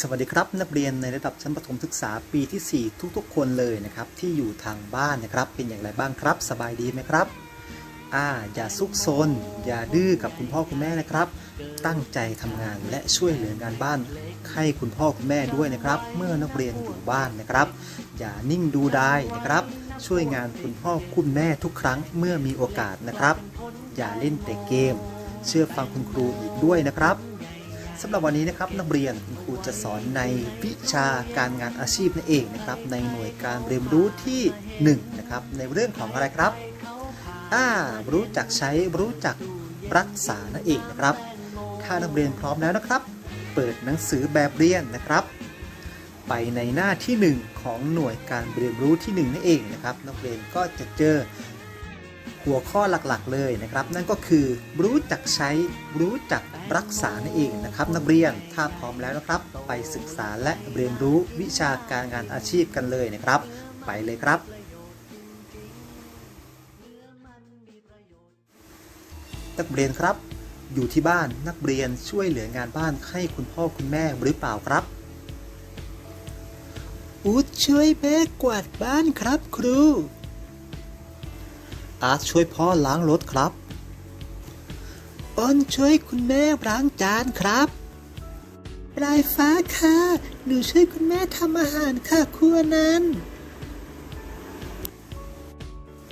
สวัสดีครับนักเรียนในระดับชั้นประถมศึกษาปีที่ 4 ทุกๆ คนเลยนะครับที่อยู่ทางบ้านนะครับเป็นอย่างไรบ้างครับ สบายดีไหมครับอ่าอย่าซุกซนอย่าดื้อกับคุณพ่อคุณแม่นะครับ ตั้งใจทำงานและช่วยเหลืองานบ้าน ให้คุณพ่อคุณแม่ด้วยนะครับ เมื่อนักเรียนอยู่บ้านนะครับ อย่านิ่งดูได้นะครับ ช่วยงานคุณพ่อคุณแม่ทุกครั้งเมื่อมีโอกาสนะครับ อย่าเล่นแต่เกม เชื่อฟังคุณครูอีกด้วยนะครับ สำหรับวันนี้นะครับนักเรียนคุณครูจะสอนในวิชาการงานอาชีพนั่นเองนะครับในหน่วยการเรียนรู้ที่1นะครับในเรื่องของอะไรครับอ่ารู้จักใช้รู้จักรักษานั่นเองนะครับถ้านักเรียนพร้อมแล้วนะครับ เปิดหนังสือแบบเรียนนะครับ ไปในหน้าที่ 1 ของหน่วยการเรียนรู้ที่ 1 นั่นเองนะครับนักเรียนก็จะเจอ หัวข้อหลักๆเลยนะครับ นั่นก็คือรู้จักใช้รู้จักรักษานั่นเองนะครับ นักเรียนถ้าพร้อมแล้วนะครับ ไปศึกษาและเรียนรู้วิชาการงานอาชีพกันเลยนะครับ ไปเลยครับ นักเรียนครับ อยู่ที่บ้านนักเรียนช่วยเหลืองานบ้านให้คุณพ่อคุณแม่หรือเปล่าครับอูดช่วยแม่กวาดบ้านครับครู อาร์ตช่วยพ่อล้างรถครับอ้นช่วยคุณแม่ล้างจานครับปลายฟ้าค่ะ หนูช่วยคุณแม่ทำอาหารค่ะครัวนั้น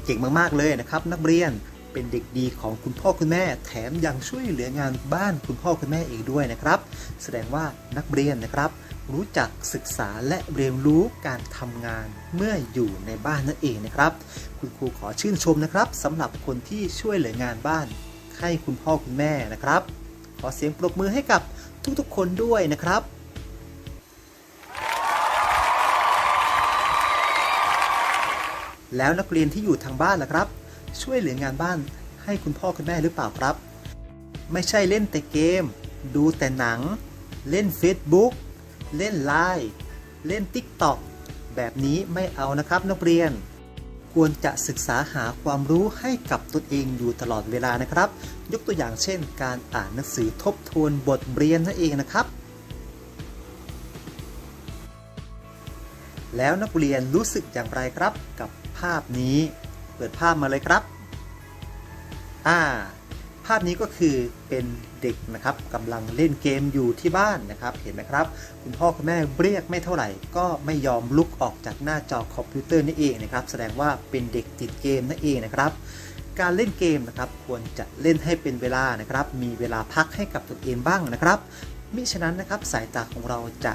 เก่งมาก ๆ เลยนะครับ นักเรียน เป็นเด็กดีของคุณพ่อคุณแม่ แถมยังช่วยเหลืองานบ้านคุณพ่อคุณแม่อีกด้วยนะครับ แสดงว่านักเรียนนะครับ รู้จักศึกษาและเรียนรู้การทำงานเมื่ออยู่ในบ้านนั่นเองนะครับ คุณครูขอชื่นชมนะครับสำหรับคนที่ช่วยเหลืองานบ้าน ให้คุณพ่อคุณแม่นะครับ ขอเสียงปรบมือให้กับทุกๆคนด้วยนะครับแล้วนักเรียนที่อยู่ทางบ้านล่ะครับ ช่วยเหลืองานบ้านให้คุณพ่อคุณแม่หรือเปล่าครับ ไม่ใช่เล่นแต่เกม ดูแต่หนัง เล่น Facebook เล่นไลน์เล่น TikTok แบบนี้ไม่เอานะครับนักเรียน ควรจะศึกษาหาความรู้ให้กับตนเองอยู่ตลอดเวลานะครับ ยกตัวอย่างเช่น การอ่านหนังสือทบทวนบทเรียนนั่นเองนะครับ แล้วนักเรียนรู้สึกอย่างไรครับกับภาพนี้ เปิดภาพมาเลยครับ อ่า ภาพนี้ก็คือเป็น ด็กนะครับกำลังเล่นเกมอยู่ที่บ้านนะครับเห็นไหมครับ คุณพ่อคุณแม่เรียกไม่เท่าไหร่ ก็ไม่ยอมลุกออกจากหน้าจอคอมพิวเตอร์นี่เองนะครับแสดงว่าเป็นเด็กติดเกมนั่นเองนะครับการเล่นเกมนะครับควรจะเล่นให้เป็นเวลานะครับ มีเวลาพักให้กับตนเองบ้างนะครับมิฉะนั้นนะครับสายตาของเราจะ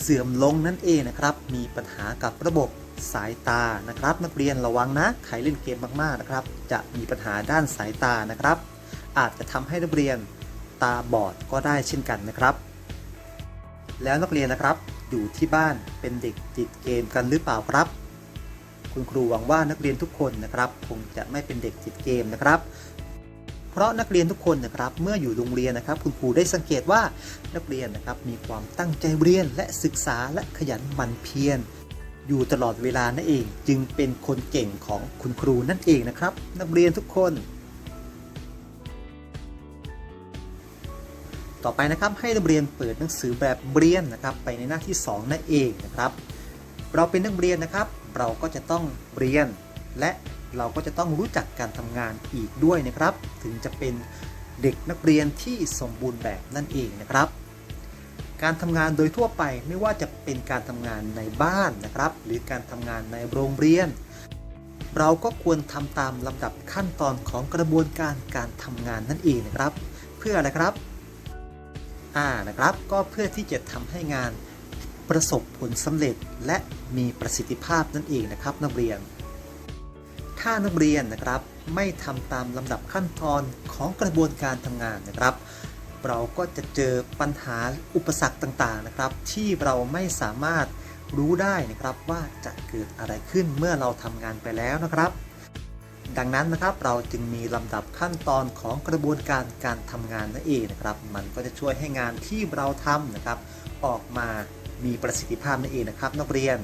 เสื่อมลงนั่นเองนะครับ มีปัญหากับระบบสายตานะครับ นักเรียนระวังนะใครเล่นเกมมากๆนะครับ จะมีปัญหาด้านสายตานะครับ อาจจะทำให้นักเรียนตาบอดก็ได้เช่นกันนะครับ แล้วนักเรียนนะครับอยู่ที่บ้านเป็นเด็กติดเกมกันหรือเปล่าครับ คุณครูหวังว่านักเรียนทุกคนนะครับ คงจะไม่เป็นเด็กติดเกมนะครับ เพราะนักเรียนทุกคนนะครับ เมื่ออยู่โรงเรียนนะครับ คุณครูได้สังเกตว่านักเรียนนะครับมีความตั้งใจเรียนและศึกษาและขยันหมั่นเพียรอยู่ตลอดเวลานั่นเอง จึงเป็นคนเก่งของคุณครูนั่นเองนะครับ นักเรียนทุกคน ต่อไปนะครับให้นักเรียนเปิดหนังสือแบบเรียนนะครับไปในหน้าที่ 2 นั่นเองนะครับ เราเป็นนักเรียนนะครับ เราก็จะต้องเรียน และเราก็จะต้องรู้จักการทำงานอีกด้วยนะครับ ถึงจะเป็นเด็กนักเรียนที่สมบูรณ์แบบนั่นเองนะครับ การทำงานโดยทั่วไปไม่ว่าจะเป็นการทำงานในบ้านนะครับ หรือการทำงานในโรงเรียน เราก็ควรทำตามลำดับขั้นตอนของกระบวนการการทำงานนั่นเองนะครับ เพื่ออะไรครับ อ่านะครับ ก็เพื่อที่จะทำให้งานประสบผลสำเร็จและมีประสิทธิภาพนั่นเองนะครับ นักเรียน ถ้านักเรียนนะครับไม่ทำตามลำดับขั้นตอนของกระบวนการทำงานนะครับ เราก็จะเจอปัญหาอุปสรรคต่างๆนะครับ ที่เราไม่สามารถรู้ได้นะครับว่าจะเกิดอะไรขึ้นเมื่อเราทำงานไปแล้วนะครับ ดังนั้นนะครับเราจึงมีลำดับขั้นตอนของกระบวนการการทำงานนั่นเองนะครับ มันก็จะช่วยให้งานที่เราทำนะครับ ออกมามีประสิทธิภาพนั่นเองนะครับ นักเรียน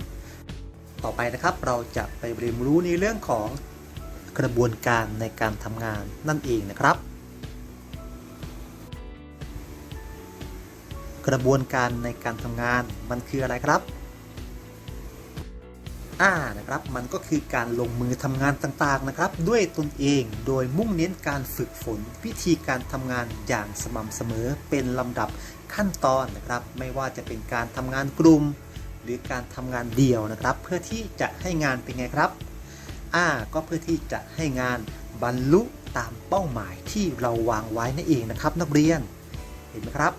ต่อไปนะครับเราจะไปเรียนรู้ในเรื่องของกระบวนการในการทำงานนั่นเองนะครับ กระบวนการในการทำงานมันคืออะไรครับ อ่านะครับมันก็คือการลงมือทำงานต่างๆนะครับ ด้วยตนเองโดยมุ่งเน้นการฝึกฝน วิธีการทำงานอย่างสม่ำเสมอเป็นลำดับขั้นตอนนะครับ ไม่ว่าจะเป็นการทำงานกลุ่ม หรือการทำงานเดี่ยวนะครับ เพื่อที่จะให้งานเป็นไงครับอ่าก็เพื่อที่จะให้งานบรรลุตามเป้าหมายที่เราวางไว้นั่นเองนะครับ นักเรียนเห็นไหมครับ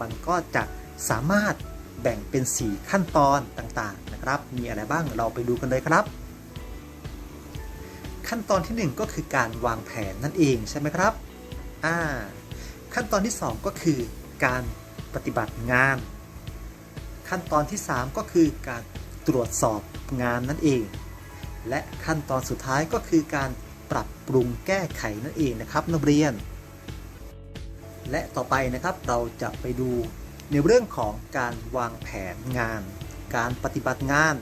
มันก็จะสามารถ แบ่งเป็น 4 ขั้นตอนต่างๆนะครับ มีอะไรบ้างเราไปดูกันเลยครับ ขั้นตอนทีหนึ่1 ก็คือการวางแผนนั่นเองใช่ไหมครับอ่าขั้นตอนที่ 2 ก็คือการปฏิบัติงาน ขั้นตอนที่ 3 ก็คือการตรวจสอบงานนั่นเอง และขั้นตอนสุดท้ายก็คือการปรับปรุงแก้ไขนั่นเองนะครับนักเรียน และต่อไปนะครับเราจะไปดู ในเรื่องของการวางแผนงาน การปฏิบัติงาน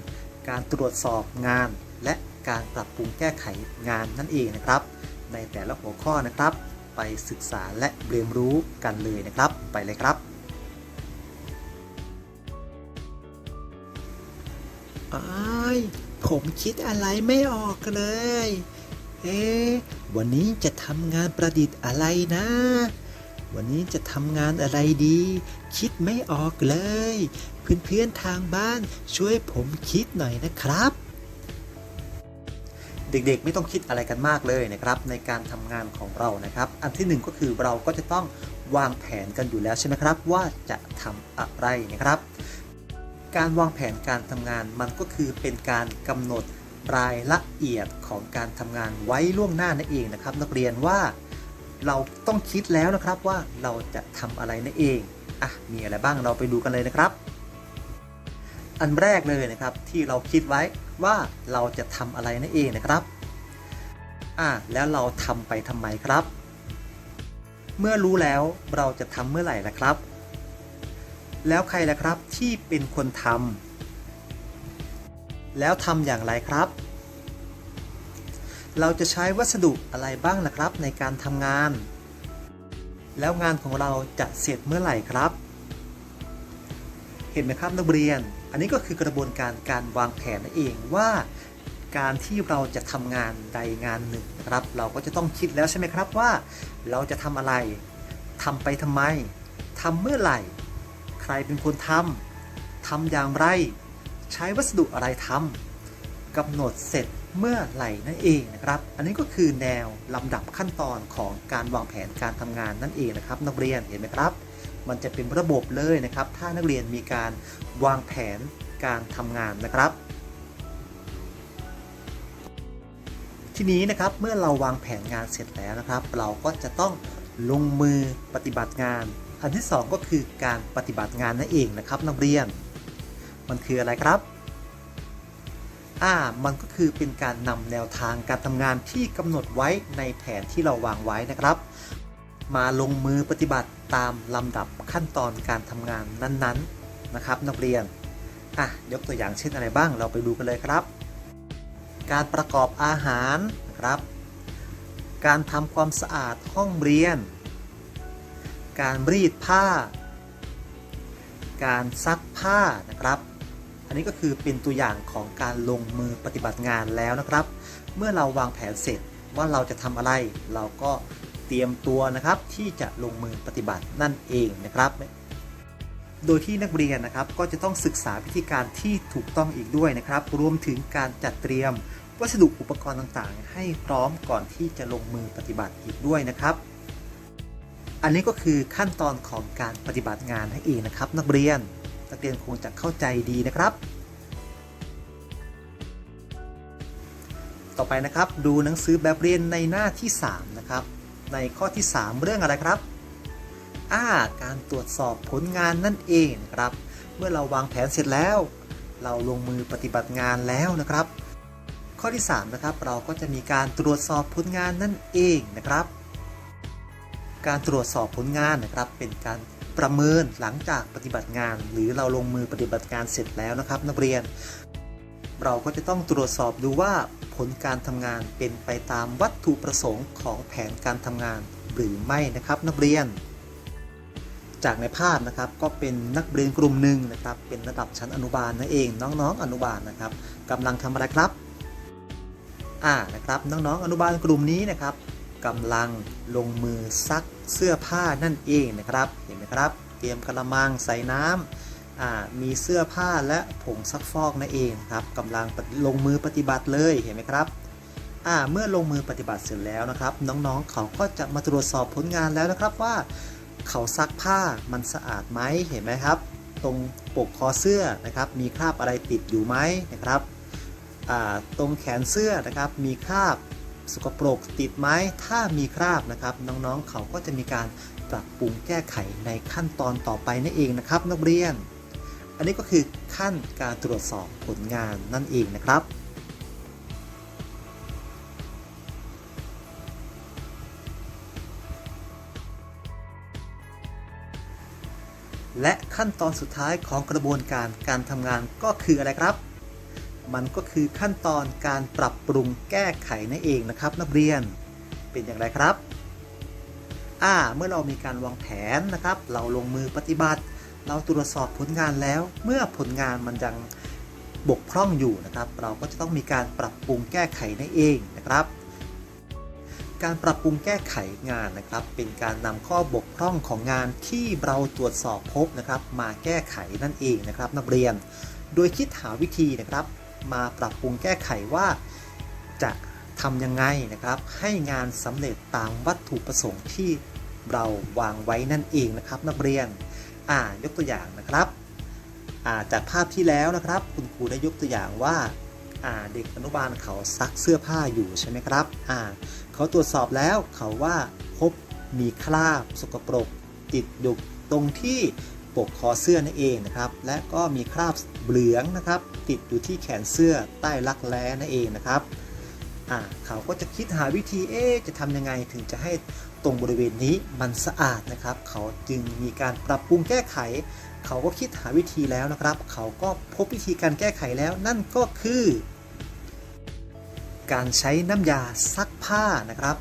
การตรวจสอบงาน และการปรับปรุงแก้ไขงานนั่นเองนะครับ ในแต่ละหัวข้อนะครับ ไปศึกษาและเรียนรู้กันเลยนะครับ ไปเลยครับอ้ผมคิดอะไรไม่ออกเลย เอ๊ะวันนี้จะทำงานประดิษฐ์อะไรนะ วันนี้จะทำงานอะไรดี คิดไม่ออกเลย เพื่อนๆทางบ้านช่วยผมคิดหน่อยนะครับ เด็กๆไม่ต้องคิดอะไรกันมากเลยนะครับ ในการทำงานของเรานะครับ อันที่หนึ่งก็คือเราก็จะต้องวางแผนกันอยู่แล้วใช่ไหมครับ ว่าจะทำอะไรนะครับ การวางแผนการทำงานมันก็คือเป็นการกำหนดรายละเอียดของการทำงานไว้ล่วงหน้านั่นเองนะครับ นักเรียนว่า เราต้องคิดแล้วนะครับว่าเราจะทำอะไรนั่นเองอะมีอะไรบ้างเราไปดูกันเลยนะครับ อันแรกเลยนะครับที่เราคิดไว้ว่าเราจะทำอะไรนั่นเองนะครับอ่าแล้วเราทำไปทำไมครับ เมื่อรู้แล้วเราจะทำเมื่อไหร่ล่ะครับ แล้วใครล่ะครับที่เป็นคนทำแล้วทำอย่างไรครับ เราจะใช้วัสดุอะไรบ้างล่ะครับในการทำงาน แล้วงานของเราจะเสร็จเมื่อไหร่ครับ เห็นไหมครับนักเรียน อันนี้ก็คือกระบวนการการวางแผนนั่นเองว่า การที่เราจะทำงานใดงานหนึ่งนะครับ เราก็จะต้องคิดแล้วใช่ไหมครับว่า เราจะทำอะไรทำไปทำไมทำเมื่อไหร่ ใครเป็นคนทำทำอย่างไร ใช้วัสดุอะไรทำกำหนดเสร็จ เมื่อไหร่นั่นเองนะครับ อันนี้ก็คือแนวลำดับขั้นตอนของการวางแผนการทำงานนั่นเองนะครับ นักเรียนเห็นไหมครับ มันจะเป็นระบบเลยนะครับ ถ้านักเรียนมีการวางแผนการทำงานนะครับ ทีนี้นะครับเมื่อเราวางแผนงานเสร็จแล้วนะครับ เราก็จะต้องลงมือปฏิบัติงาน อันที่ 2 ก็คือการปฏิบัติงานนั่นเองนะครับ นักเรียน มันคืออะไรครับ อ่ามันก็คือเป็นการนำแนวทางการทำงานที่กำหนดไว้ในแผนที่เราวางไว้นะครับ มาลงมือปฏิบัติตามลำดับขั้นตอนการทำงานนั้นๆนะครับ นักเรียนอะยกตัวอย่างเช่นอะไรบ้างเราไปดูกันเลยครับ การประกอบอาหารนะครับ การทำความสะอาดห้องเรียน การรีดผ้า การซักผ้านะครับ อันนี้ก็คือเป็นตัวอย่างของการลงมือปฏิบัติงานแล้วนะครับ เมื่อเราวางแผนเสร็จว่าเราจะทำอะไร เราก็เตรียมตัวนะครับที่จะลงมือปฏิบัตินั่นเองนะครับ โดยที่นักเรียนนะครับก็จะต้องศึกษาวิธีการที่ถูกต้องอีกด้วยนะครับ รวมถึงการจัดเตรียมวัสดุอุปกรณ์ต่างๆ ให้พร้อมก่อนที่จะลงมือปฏิบัติอีกด้วยนะครับ อันนี้ก็คือขั้นตอนของการปฏิบัติงานให้เองนะครับ นักเรียน นักเรียนคงจะเข้าใจดีนะครับ ต่อไปนะครับดูหนังสือแบบเรียนในหน้าที่ 3 นะครับ ในข้อที่ 3 เรื่องอะไรครับอ่าการตรวจสอบผลงานนั่นเองนะครับ เมื่อเราวางแผนเสร็จแล้ว เราลงมือปฏิบัติงานแล้วนะครับ ข้อที่ 3 นะครับ เราก็จะมีการตรวจสอบผลงานนั่นเองนะครับ การตรวจสอบผลงานนะครับ เป็นการ ประเมินหลังจากปฏิบัติงาน หรือเราลงมือปฏิบัติงานเสร็จแล้วนะครับ นักเรียน เราก็จะต้องตรวจสอบดูว่าผลการทำงานเป็นไปตามวัตถุประสงค์ของแผนการทำงานหรือไม่นะครับ นักเรียนจจากในภาพนะครับก็เป็นนักเรียนกลุ่มหนึ่งนะครับ เป็นระดับชั้นอนุบาลนั่นเอง น้องๆ อนุบาลนะครับกำลังทำอะไรครับอ่านะครับน้องๆอนุบาลกลุ่มนี้นะครับ กำลังลงมือซักเสื้อผ้านั่นเองนะครับ เห็นไหมครับ เตรียมกระมังใส่น้ำมีเสื้อผ้าและผงซักฟอกนั่นเองครับกำลังลงมือปฏิบัติเลยเห็นไหมครับเมื่อลงมือปฏิบัติเสร็จแล้วนะครับ น้องๆเขาก็จะมาตรวจสอบผลงานแล้วนะครับว่าเขาซักผ้ามันสะอาดไหมเห็นไหมครับ ตรงปกคอเสื้อนะครับ มีคราบอะไรติดอยู่ไหมนะครับตรงแขนเสื้อนะครับมีคราบ สกปรกติดไหมถ้ามีคราบนะครับน้องๆเขาก็จะมีการปรับปรุงแก้ไขในขั้นตอนต่อไปนั่นเองนะครับนักเรียน อันนี้ก็คือขั้นการตรวจสอบผลงานนั่นเองนะครับและขั้นตอนสุดท้ายของกระบวนการการทำงานก็คืออะไรครับ มันก็คือขั้นตอนการปรับปรุงแก้ไขนั่นเองนะครับ นักเรียนเป็นอย่างไรครับอ่าเมื่อเรามีการวางแผนนะครับ เราลงมือปฏิบัติ เราตรวจสอบผลงานแล้ว เมื่อผลงานมันยังบกพร่องอยู่นะครับ เราก็จะต้องมีการปรับปรุงแก้ไขนั่นเองนะครับการปรับปรุงแก้ไขงานนะครับ เป็นการนำข้อบกพร่องของงานที่เราตรวจสอบพบนะครับ มาแก้ไขนั่นเองนะครับ นักเรียน โดยคิดหาวิธีนะครับ มาปรับปรุงแก้ไขว่าจะทำยังไงนะครับ ให้งานสำเร็จตามวัตถุประสงค์ที่เราวางไว้นั่นเองนะครับ นักเรียนอ่ายกตัวอย่างนะครับาจากภาพที่แล้วนะครับ คุณครูได้ยกตัวอย่างว่าาเด็กอนุบาลเขาซักเสื้อผ้าอยู่ใช่ไหมครับเขาตรวจสอบแล้วเขาว่าพบมีคราบสกปรกติดอยู่ตรงที่ ปกคอเสื้อนั่นเองนะครับ และก็มีคราบเหลืองนะครับ ติดอยู่ที่แขนเสื้อใต้รักแร้นั่นเองนะครับอ่าเขาก็จะคิดหาวิธีเอ๊จะทำยังไงถึงจะให้ตรงบริเวณนี้มันสะอาดนะครับ เขาจึงมีการปรับปรุงแก้ไข เขาก็คิดหาวิธีแล้วนะครับ เขาก็พบวิธีการแก้ไขแล้วนั่นก็คือ การใช้น้ำยาซักผ้านะครับ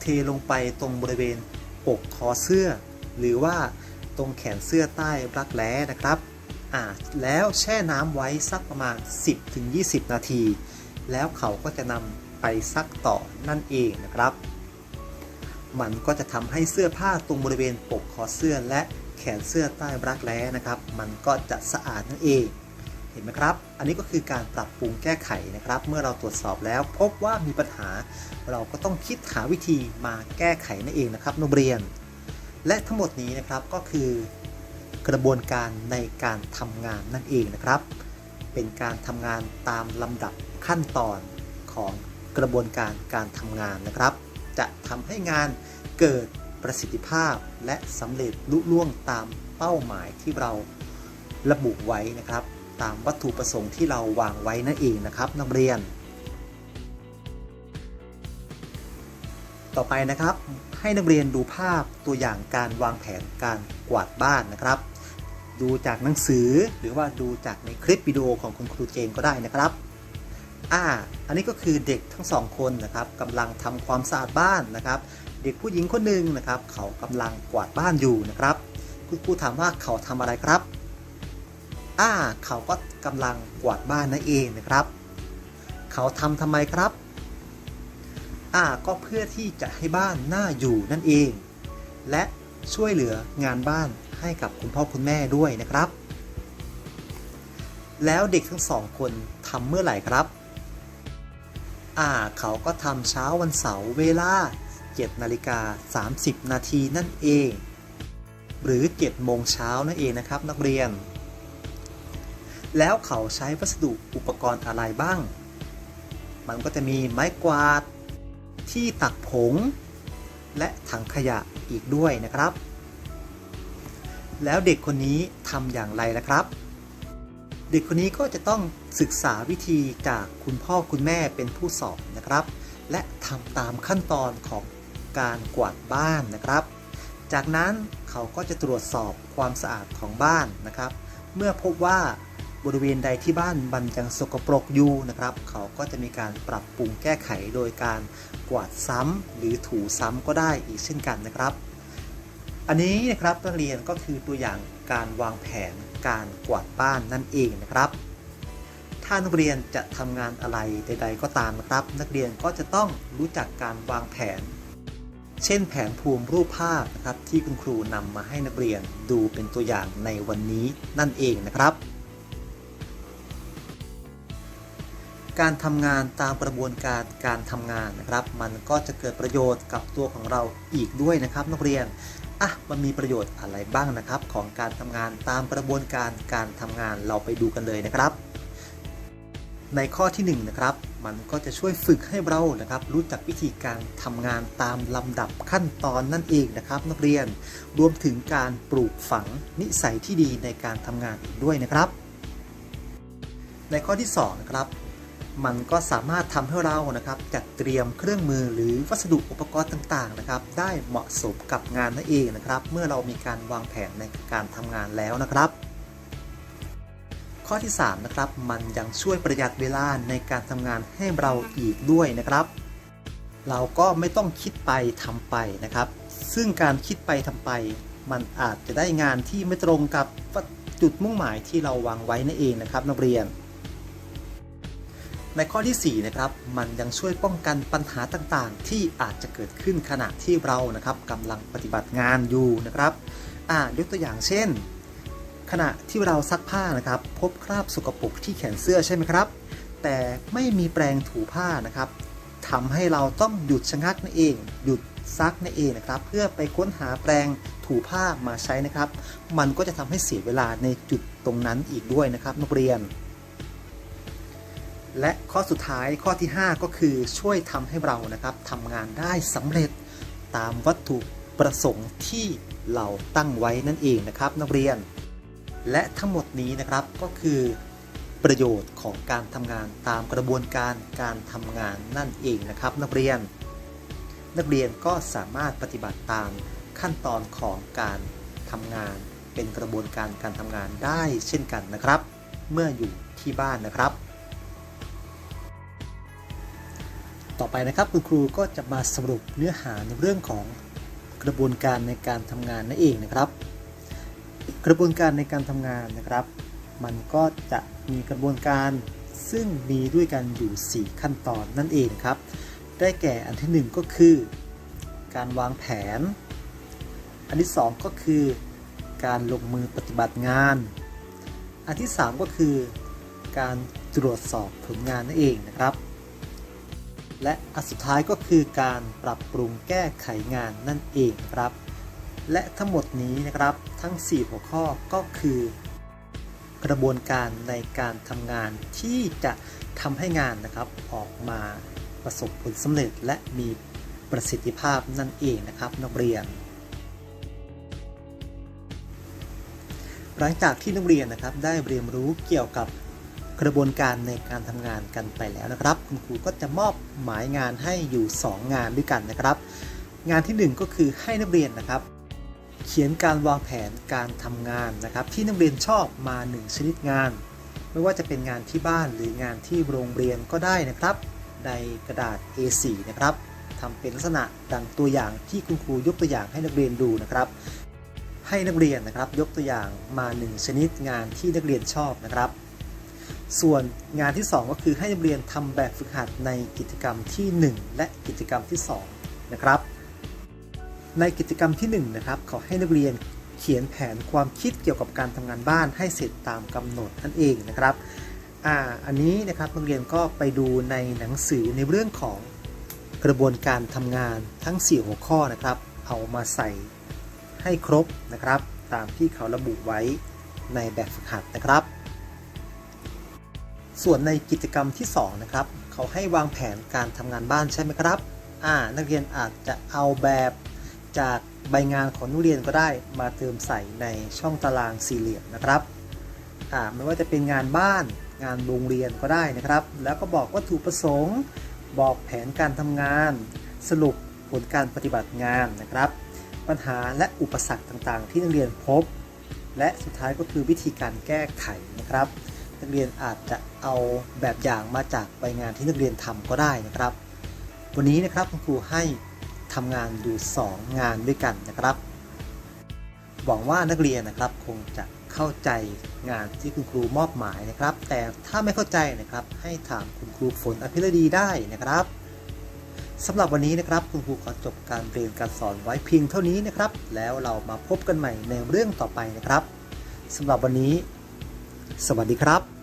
เทลงไปตรงบริเวณปกคอเสื้อ หรือว่า ตรงแขนเสื้อใต้รักแร้นะครับอ่าแล้วแช่น้ำไว้สักประมาณ 10-20 นาที แล้วเขาก็จะนำไปซักต่อนั่นเองนะครับ มันก็จะทำให้เสื้อผ้าตรงบริเวณปกคอเสื้อและแขนเสื้อใต้รักแร้นะครับ มันก็จะสะอาดนั่นเอง เห็นไหมครับ อันนี้ก็คือการปรับปรุงแก้ไขนะครับ เมื่อเราตรวจสอบแล้วพบว่ามีปัญหา เราก็ต้องคิดหาวิธีมาแก้ไขนั่นเองนะครับนักเรียน และทั้งหมดนี้นะครับก็คือกระบวนการในการทำงานนั่นเองนะครับ เป็นการทำงานตามลำดับขั้นตอนของกระบวนการการทำงานนะครับ จะทำให้งานเกิดประสิทธิภาพและสำเร็จลุล่วงตามเป้าหมายที่เราระบุไว้นะครับ ตามวัตถุประสงค์ที่เราวางไว้นั่นเองนะครับนักเรียน ต่อไปนะครับ ให้นักเรียนดูภาพตัวอย่างการวางแผนการกวาดบ้านนะครับ ดูจากหนังสือหรือว่าดูจากในคลิปวิดีโอของคุณครูเจนก็ได้นะครับอ่าอันนี้ก็คือเด็กทั้งสองคนนะครับกำลังทำความสะอาดบ้านนะครับ เด็กผู้หญิงคนหนึ่งนะครับ เขากำลังกวาดบ้านอยู่นะครับ คุณครูถามว่าเขาทำอะไรครับอ่าเขาก็กำลังกวาดบ้านนั่นเองนะครับ เขาทำทำไมครับ อ่าก็เพื่อที่จะให้บ้านน่าอยู่นั่นเอง และช่วยเหลืองานบ้านให้กับคุณพ่อคุณแม่ด้วยนะครับ แล้วเด็กทั้งสองคนทำเมื่อไหร่ครับ อ่าเขาก็ทำเช้าวันเสาร์เวลา7นาฬิกา30 นาทีนั่นเอง หรือ7โมงเช้านั่นเองนะครับนักเรียน แล้วเขาใช้วัสดุอุปกรณ์อะไรบ้าง มันก็จะมีไม้กวาด ที่ตักผง และถังขยะอีกด้วยนะครับ แล้วเด็กคนนี้ทำอย่างไรล่ะครับ เด็กคนนี้ก็จะต้องศึกษาวิธีจากคุณพ่อคุณแม่เป็นผู้สอนนะครับ และทำตามขั้นตอนของการกวาดบ้านนะครับ จากนั้นเขาก็จะตรวจสอบความสะอาดของบ้านนะครับ เมื่อพบว่า บริเวณใดที่บ้านมันยังสกปรกอยู่นะครับ เขาก็จะมีการปรับปรุงแก้ไขโดยการกวาดซ้ำหรือถูซ้ำก็ได้อีกเช่นกันนะครับ อันนี้นะครับนักเรียนก็คือตัวอย่างการวางแผนการกวาดบ้านนั่นเองนะครับ ถ้านักเรียนจะทำงานอะไรใด ๆ ก็ตามนะครับ นักเรียนก็จะต้องรู้จักการวางแผน เช่นแผนภูมิรูปภาพนะครับที่คุณครูนำมาให้นักเรียนดูเป็นตัวอย่างในวันนี้นั่นเองนะครับ การทำงานตามกระบวนการการทำงานนะครับ มันก็จะเกิดประโยชน์กับตัวของเราอีกด้วยนะครับ นักเรียนอะมันมีประโยชน์อะไรบ้างนะครับ ของการทำงานตามกระบวนการการทำงานเราไปดูกันเลยนะครับ ในข้อที่1นงนะครับมันก็จะช่วยฝึกให้เรานะครับ รู้จักวิธีการทำงานตามลำดับขั้นตอนนั่นเองนะครับ นักเรียนรวมถึงการปลูกฝังนิสัยที่ดีในการทำงานอีกด้วยนะครับ ในข้อที่2นะครับ มันก็สามารถทำให้เรานะครับจัดเตรียมเครื่องมือหรือวัสดุอุปกรณ์ต่างๆนะครับ ได้เหมาะสมกับงานนั่นเองนะครับ เมื่อเรามีการวางแผนในการทำงานแล้วนะครับ ข้อที่3นะครับมันยังช่วยประหยัดเวลาในการทำงานให้เราอีกด้วยนะครับ เราก็ไม่ต้องคิดไปทำไปนะครับ ซึ่งการคิดไปทำไป มันอาจจะได้งานที่ไม่ตรงกับจุดมุ่งหมายที่เราวางไว้นั่นเองนะครับ นักเรียน ในข้อที่ 4 นะครับ มันยังช่วยป้องกันปัญหาต่างๆ ที่อาจจะเกิดขึ้นขณะที่เรานะครับกำลังปฏิบัติงานอยู่นะครับอ่ายกตัวอย่างเช่น ขณะที่เราซักผ้านะครับ พบคราบสกปรกที่แขนเสื้อใช่ไหมครับ แต่ไม่มีแปรงถูผ้านะครับทำให้เราต้องหยุดชะงักนั่นเอง หยุดซักนั่นเองนะครับ เพื่อไปค้นหาแปรงถูผ้ามาใช้นะครับ มันก็จะทำให้เสียเวลาในจุดตรงนั้นอีกด้วยนะครับนักเรียน และข้อสุดท้ายข้อที่ 5 ก็คือช่วยทำให้เรานะครับทำงานได้สำเร็จตามวัตถุประสงค์ที่เราตั้งไว้นั่นเองนะครับ นักเรียน และทั้งหมดนี้นะครับก็คือประโยชน์ของการทำงานตามกระบวนการการทำงานนั่นเองนะครับ นักเรียน นักเรียนก็สามารถปฏิบัติตามขั้นตอนของการทำงาน เป็นกระบวนการการทำงานได้เช่นกันนะครับ เมื่ออยู่ที่บ้านนะครับ ต่อไปนะครับคุณครูก็จะมาสรุปเนื้อหาในเรื่องของกระบวนการในการทำงานนั่นเองนะครับ กระบวนการในการทำงานนะครับ มันก็จะมีกระบวนการซึ่งมีด้วยกันอยู่ 4 ขั้นตอนนั่นเองครับ ได้แก่อันที่ 1 ก็คือ การวางแผน อันที่ 2 ก็คือ การลงมือปฏิบัติงาน อันที่ 3 ก็คือ การตรวจสอบผลงานนั่นเองนะครับ และอันสุดท้ายก็คือการปรับปรุงแก้ไขงานนั่นเองครับ และทั้งหมดนี้นะครับทั้ง 4 หัวข้อก็คือ กระบวนการในการทำงานที่จะทำให้งานนะครับออกมาประสบผลสำเร็จและมีประสิทธิภาพนั่นเองนะครับนักเรียน หลังจากที่นักเรียนนะครับได้เรียนรู้เกี่ยวกับ กระบวนการในการทำงานกันไปแล้วนะครับ คุณครูก็จะมอบหมายงานให้อยู่ 2 งานด้วยกันนะครับ งานทีหนึ่1 ก็คือให้นักเรียนนะครับ เขียนการวางแผนการทำงานนะครับ ที่นักเรียนชอบมา 1 ชนิดงาน ไม่ว่าจะเป็นงานที่บ้านหรืองานที่โรงเรียนก็ได้นะครับ ในกระดาษ A4 นะครับทำเป็นลักษณะดังตัวอย่างที่คุณครูยกตัวอย่างให้นักเรียนดูนะครับให้นักเรียนนะครับยกตัวอย่างมา 1 ชนิดงานที่นักเรียนชอบนะครับ ส่วนงานที่ 2 ก็คือให้นักเรียนทำแบบฝึกหัดในกิจกรรมที่ 1 และกิจกรรมที่ 2 นะครับ ในกิจกรรมที่1นะครับขอให้นักเรียนเขียนแผนความคิดเกี่ยวกับการทำงานบ้านให้เสร็จตามกำหนดนั่นเองนะครับอ่าอันนี้นะครับนักเรียนก็ไปดูในหนังสือในเรื่องของกระบวนการทำงานทั้ง 4 หัวข้อนะครับ เอามาใส่ให้ครบนะครับ ตามที่เขาระบุไว้ในแบบฝึกหัดนะครับ ส่วนในกิจกรรมที่ 2 นะครับ เขาให้วางแผนการทำงานบ้านใช่ไหมครับ อ่า นักเรียนอาจจะเอาแบบจากใบงานของนักเรียนก็ได้มาเติมใส่ในช่องตารางสี่เหลี่ยมนะครับ อ่า ไม่ว่าจะเป็นงานบ้าน งานโรงเรียนก็ได้นะครับ แล้วก็บอกวัตถุประสงค์ บอกแผนการทำงาน สรุปผลการปฏิบัติงานนะครับ ปัญหาและอุปสรรคต่างๆ ที่นักเรียนพบ และสุดท้ายก็คือวิธีการแก้ไขนะครับ นักเรียนอาจจะเอาแบบอย่างมาจากใบงานที่นักเรียนทำก็ได้นะครับ วันนี้นะครับคุณครูให้ทำงานอยู่ 2 งานด้วยกันนะครับหวังว่านักเรียนนะครับคงจะเข้าใจงานที่คุณครูมอบหมายนะครับ แต่ถ้าไม่เข้าใจนะครับให้ถามคุณครูฝนอภิรดีได้นะครับสำหรับวันนี้นะครับคุณครูขอจบการเรียนการสอนไว้เพียงเท่านี้นะครับ แล้วเรามาพบกันใหม่ในเรื่องต่อไปนะครับสำหรับวันนี้ สวัสดีครับ